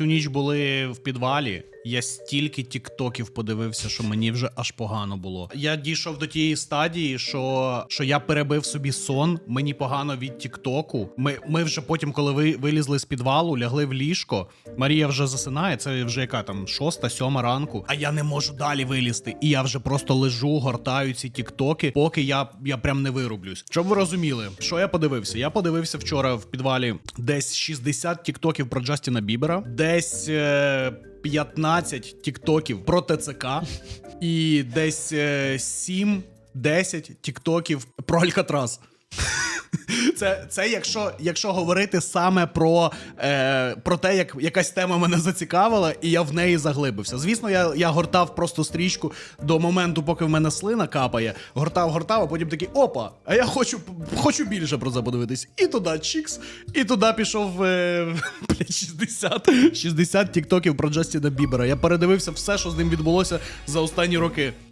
всю ніч були в підвалі. Я стільки тіктоків подивився, що мені вже аж погано було. Я дійшов до тієї стадії, що, що я перебив собі сон, мені погано від тіктоку. Ми, ми вже потім, коли ви вилізли з підвалу, лягли в ліжко. Марія вже засинає, це вже яка там шоста, сьома ранку. А я не можу далі вилізти. І я вже просто лежу, гортаю ці тіктоки, поки я, я прям не вирублюсь. Щоб ви розуміли, що я подивився? Я подивився вчора в підвалі десь 60 тіктоків про Джастіна Бібера, десь. Е- 15 тіктоків про ТЦК і десь е, 7-10 тіктоків про Алькатрас. Це, це якщо, якщо говорити саме про, е, про те, як якась тема мене зацікавила, і я в неї заглибився. Звісно, я, я гортав просто стрічку до моменту, поки в мене слина капає. Гортав, гортав, а потім такий опа! А я хочу, хочу більше про це подивитись. І туди чікс, і туди пішов е, блядь, 60, 60 тіктоків про Джастіна Бібера. Я передивився все, що з ним відбулося за останні роки.